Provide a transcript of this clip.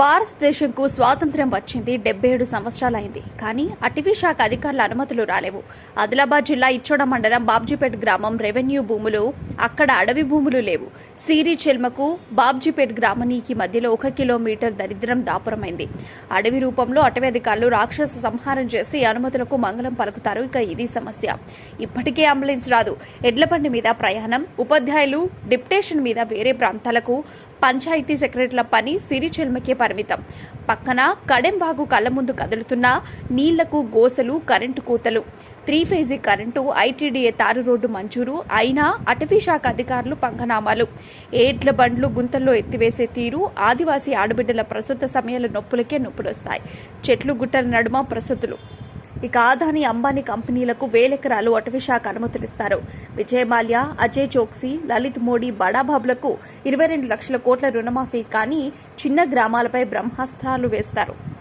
భారతదేశంకు స్వాతంత్ర్యం వచ్చింది డెబ్బై ఏడు సంవత్సరాలైంది. కానీ అటవీ శాఖ అధికారుల అనుమతులు రాలేవు. ఆదిలాబాద్ జిల్లా ఇచ్చోడ మండలం బాబ్జీపేట్ గ్రామం రెవెన్యూ భూములు అక్కడ అడవి భూములు లేవు. సీరి చెల్మకు బాబ్జీపేట్ గ్రామానికి మధ్యలో ఒక కిలోమీటర్ దరిద్రం దాపురమైంది. అడవి రూపంలో అటవీ అధికారులు రాక్షస సంహారం చేసి అనుమతులకు మంగళం పలుకుతారు. ఇక ఇది సమస్య. ఇప్పటికే అంబులెన్స్ రాదు. ఎడ్లబండి మీద ప్రయాణం ఉపాధ్యాయులు డిప్టేషన్ మీద వేరే ప్రాంతాలకు పంచాయతీ సెక్రటరీల పని సిరిచెల్మకే పరిమితం. పక్కన కడెంబాగు కళ్ళ ముందు కదులుతున్న నీళ్ళకు గోసలు కరెంటు కూతలు. Three phase current ITDA tar road మంజూరు అయినా అటవీ శాఖ అధికారులు పంకనామాలు ఏడ్ల బండ్లు గుంతల్లో ఎత్తివేసే తీరు ఆదివాసీ ఆడబిడ్డల ప్రస్తుత సమయాల నొప్పులకే నొప్పులొస్తాయి. చెట్లు గుట్టల నడుమ ప్రసతులు. ఇక ఆదాని అంబానీ కంపెనీలకు వేలెకరాలు అటవీ శాఖ అనుమతులిస్తారు. విజయ్ మాల్యా అజయ్ చోక్సీ లలిత్ మోడీ బడాబాబులకు ఇరవై రెండు లక్షల కోట్ల రుణమాఫీ కానీ చిన్న గ్రామాలపై బ్రహ్మాస్త్రాలు వేస్తారు.